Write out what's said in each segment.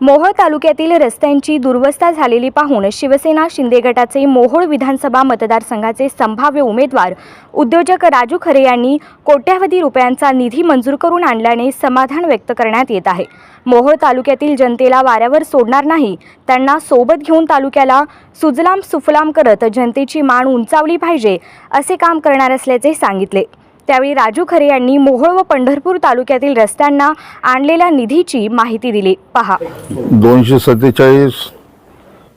मोहोळ तालुक्यातील रस्त्यांची दुर्वस्था झालेली पाहून शिवसेना शिंदे गटाचे मोहोळ विधानसभा मतदारसंघाचे संभाव्य उमेदवार उद्योजक राजू खरे यांनी कोट्यावधी रुपयांचा निधी मंजूर करून आणल्याने समाधान व्यक्त करण्यात येत आहे. मोहोळ तालुक्यातील जनतेला वाऱ्यावर सोडणार नाही त्यांना सोबत घेऊन तालुक्याला सुजलाम सुफलाम करत जनतेची मान उंचावली पाहिजे असे काम करणार असल्याचे सांगितले. त्यावेळी राजू खरे यांनी मोहोळ व पंढरपूर तालुक्यातील रस्त्यांना आणलेल्या निधीची माहिती दिली. पहा. दोनशे सत्तेचाळीस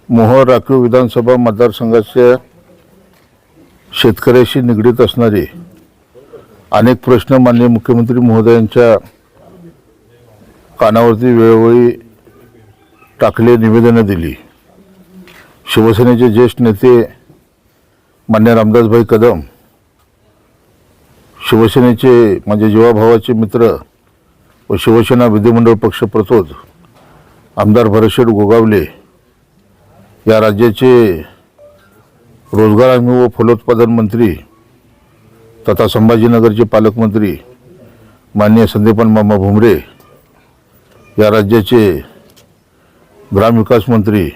मोहोळ राखीव विधानसभा मतदारसंघाच्या शेतकऱ्याशी निगडीत असणारे अनेक प्रश्न माननीय मुख्यमंत्री महोदयांच्या कानावरती वेळोवेळी टाकले निवेदनं दिली. शिवसेनेचे ज्येष्ठ नेते मान्य रामदासभाई कदम शिवसेनेचे माझे जीवाभावाचे मित्र व शिवसेना विधिमंडळ पक्ष प्रतोद आमदार भरतशेठ गोगावले या राज्याचे रोजगार हमी व फलोत्पादन मंत्री तथा संभाजीनगरचे पालकमंत्री माननीय संदीपन मामा भुमरे या राज्याचे ग्रामविकास मंत्री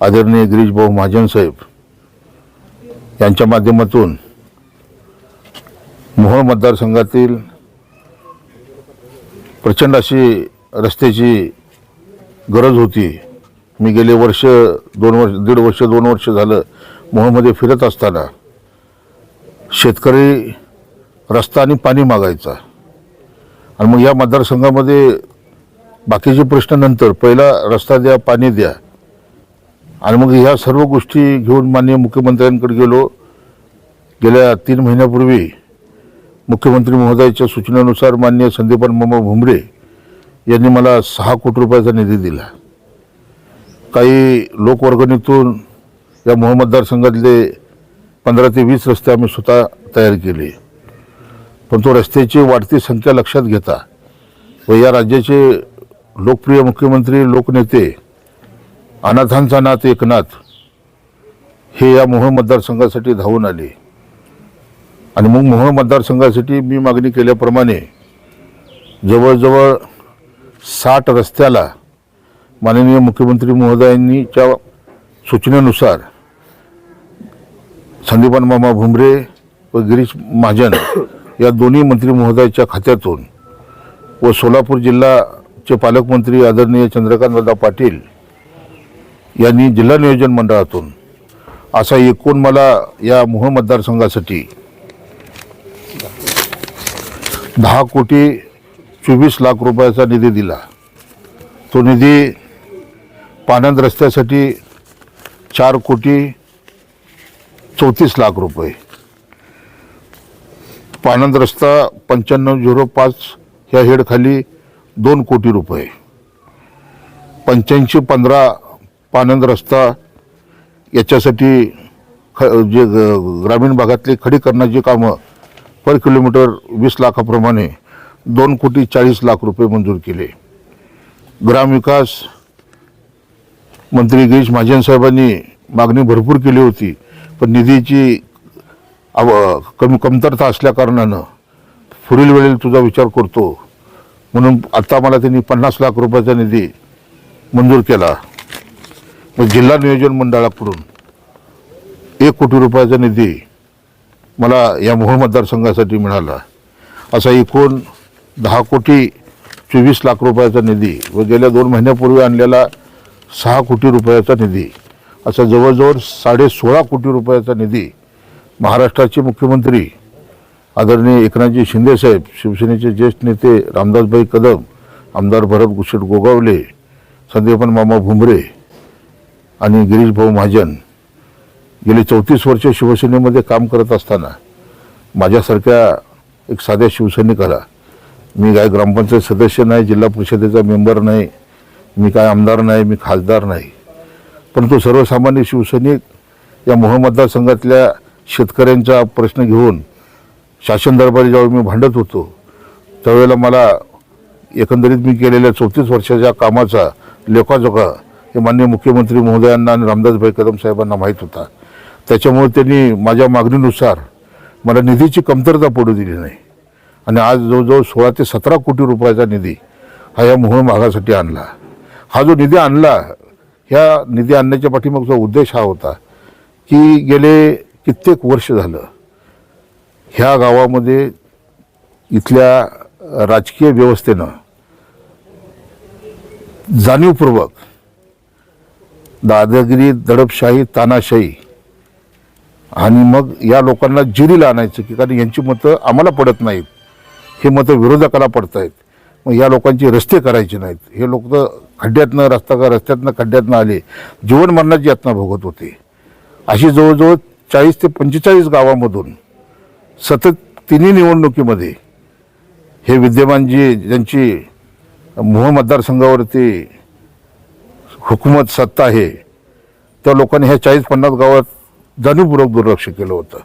आदरणीय गिरीशभाऊ महाजन साहेब यांच्या माध्यमातून मोहोळ मतदारसंघातील प्रचंड अशी रस्त्याची गरज होती. मी गेले वर्ष दोन वर्ष दीड वर्ष दोन वर्ष झालं मोहोळमध्ये फिरत असताना शेतकरी रस्ता आणि पाणी मागायचा. आणि मग या मतदारसंघामध्ये बाकीचे प्रश्न नंतर पहिला रस्ता द्या पाणी द्या. आणि मग ह्या सर्व गोष्टी घेऊन माननीय मुख्यमंत्र्यांकडे गेलो. गेल्या तीन महिन्यापूर्वी मुख्यमंत्री महोदयाच्या सूचनेनुसार माननीय संदीपान मामा भुमरे यांनी मला सहा कोटी रुपयाचा निधी दिला. काही लोकवर्गणीतून या मोह मतदारसंघातले पंधरा ते वीस रस्ते आम्ही स्वतः तयार केले. पण तो रस्त्याची वाढती संख्या लक्षात घेता व या राज्याचे लोकप्रिय मुख्यमंत्री लोकनेते अनाथांचा नाथ एकनाथ हे या मोहोळ मतदारसंघासाठी धावून आले. आणि मग मोहोळ मतदारसंघासाठी मी मागणी केल्याप्रमाणे जवळजवळ साठ रस्त्याला माननीय मुख्यमंत्री महोदयांनीच्या सूचनेनुसार संदीपान मामा भुमरे व गिरीश महाजन या दोन्ही मंत्री महोदयाच्या खात्यातून व सोलापूर जिल्हाचे पालकमंत्री आदरणीय चंद्रकांतदादा पाटील यांनी जिल्हा नियोजन मंडळातून असा एकूण मला या मोहोळ मतदारसंघासाठी दहा कोटी चोवीस लाख रुपयाचा निधी दिला. तो निधी पाणंद रस्त्यासाठी चार कोटी चौतीस लाख रुपये. पानंद रस्ता पंच्याण्णव झिरो पाच ह्या हेडखाली दोन कोटी रुपये. पंच्याऐंशी पंधरा पानंद रस्ता याच्यासाठी ख जे ग्रामीण भागातली खडीकरणाची कामं पर किलोमीटर वीस लाखाप्रमाणे दोन कोटी चाळीस लाख रुपये मंजूर केले. ग्रामविकास मंत्री गिरीश महाजन साहेबांनी मागणी भरपूर केली होती पण निधीची अव कमी कमतरता असल्याकारणानं पुढील वेळेला तुझा विचार करतो. म्हणून आत्ता मला त्यांनी पन्नास लाख रुपयाचा निधी मंजूर केला. मग जिल्हा नियोजन मंडळाकडून एक कोटी रुपयाचा निधी मला या मोहोळ मतदारसंघासाठी मिळाला. असा एकूण दहा कोटी चोवीस लाख रुपयाचा निधी व गेल्या दोन महिन्यापूर्वी आणलेला सहा कोटी रुपयाचा निधी असा जवळजवळ साडे सोळा कोटी रुपयाचा निधी महाराष्ट्राचे मुख्यमंत्री आदरणीय एकनाथजी शिंदेसाहेब शिवसेनेचे ज्येष्ठ नेते रामदासभाई कदम आमदार भरत गुसेट गोगावले संदीपन मामा भुमरे आणि गिरीश भाऊ महाजन गेली चौतीस वर्ष शिवसेनेमध्ये काम करत असताना माझ्यासारख्या एक साध्या शिवसैनिकाला मी काय ग्रामपंचायत सदस्य नाही जिल्हा परिषदेचा मेंबर नाही मी काय आमदार नाही मी खासदार नाही. परंतु सर्वसामान्य शिवसैनिक या मोहोळ मतदारसंघातल्या शेतकऱ्यांचा प्रश्न घेऊन शासन दरबारी ज्यावेळी मी भांडत होतो त्यावेळेला मला एकंदरीत मी केलेल्या चौतीस वर्षाच्या कामाचा लेखाजोखा हे माननीय मुख्यमंत्री महोदयांना आणि रामदासभाई कदम साहेबांना माहीत होता. त्याच्यामुळे त्यांनी माझ्या मागणीनुसार मला निधीची कमतरता पडू दिली नाही. आणि आज जवळजवळ सोळा ते सतरा कोटी रुपयाचा निधी हा या मोहोळ भागासाठी आणला. हा जो निधी आणला ह्या निधी आणण्याच्या पाठीमागचा उद्देश हा होता की गेले कित्येक वर्ष झालं ह्या गावामध्ये इथल्या राजकीय व्यवस्थेनं जाणीवपूर्वक दादागिरी दडपशाही तानाशाही आणि मग या लोकांना जिरीला आणायचं की कारण यांची मतं आम्हाला पडत नाहीत. हे मतं विरोधकाला पडत आहेत मग या लोकांचे रस्ते करायचे नाहीत. हे लोक तर खड्ड्यातनं रस्ता का रस्त्यातनं खड्ड्यातनं आले. जीवन मरणाची यातना भोगत होते. अशी जवळजवळ चाळीस ते पंचेचाळीस गावामधून सतत तिन्ही निवडणुकीमध्ये हे विद्यमान जी ज्यांची मोह मतदारसंघावरती हुकूमत सत्ता आहे त्या लोकांनी ह्या चाळीस पन्नास गावात जाणीवपूर्वक दुर्लक्ष केलं होतं.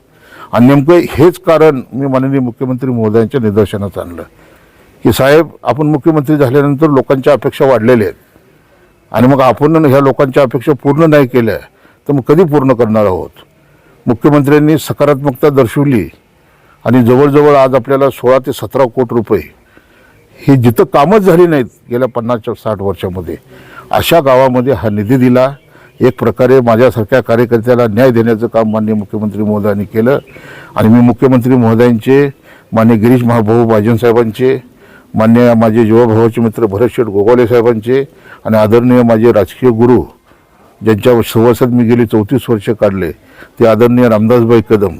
आणि नेमकं हेच कारण मी माननीय मुख्यमंत्री महोदयांच्या निदर्शनात आणलं. की साहेब आपण मुख्यमंत्री झाल्यानंतर लोकांच्या अपेक्षा वाढलेल्या आहेत. आणि मग आपण ह्या लोकांच्या अपेक्षा पूर्ण नाही केल्या तर मग कधी पूर्ण करणार आहोत? मुख्यमंत्र्यांनी सकारात्मकता दर्शवली. आणि जवळजवळ आज आपल्याला सोळा ते सतरा कोटी रुपये ही जिथं कामच झाली नाहीत गेल्या पन्नासच्या साठ वर्षामध्ये अशा गावामध्ये हा निधी दिला. एक प्रकारे माझ्यासारख्या कार्यकर्त्याला न्याय देण्याचं काम माननीय मुख्यमंत्री महोदयांनी केलं. आणि मी मुख्यमंत्री महोदयांचे मान्य गिरीश महाभाऊ बाजन साहेबांचे मान्य माझे जीवाभावाचे मित्र भरत शेठ गोगावले साहेबांचे आणि आदरणीय माझे राजकीय गुरु ज्यांच्या सहवासात मी गेली चौतीस वर्ष काढले ते आदरणीय रामदासबाई कदम.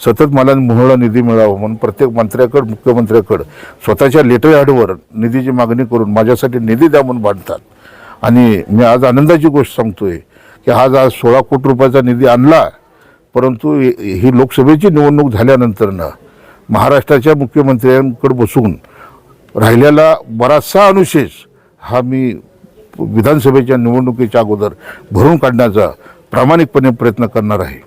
सतत मला मोहळा निधी मिळावा म्हणून प्रत्येक मंत्र्याकडं मुख्यमंत्र्याकडं स्वतःच्या लेटर हॅडवर निधीची मागणी करून माझ्यासाठी निधी द्या म्हणून बांधतात आणि मी आज आनंदाची गोष्ट सांगतोय की हा आज सोळा कोटी रुपयाचा निधी आणला परंतु ही ही लोकसभेची निवडणूक झाल्यानंतरनं महाराष्ट्राच्या मुख्यमंत्र्यांकडे बसून राहिलेला बराचसा अनुशेष हा मी विधानसभेच्या निवडणुकीच्या अगोदर भरून काढण्याचा प्रामाणिकपणे प्रयत्न करणार आहे.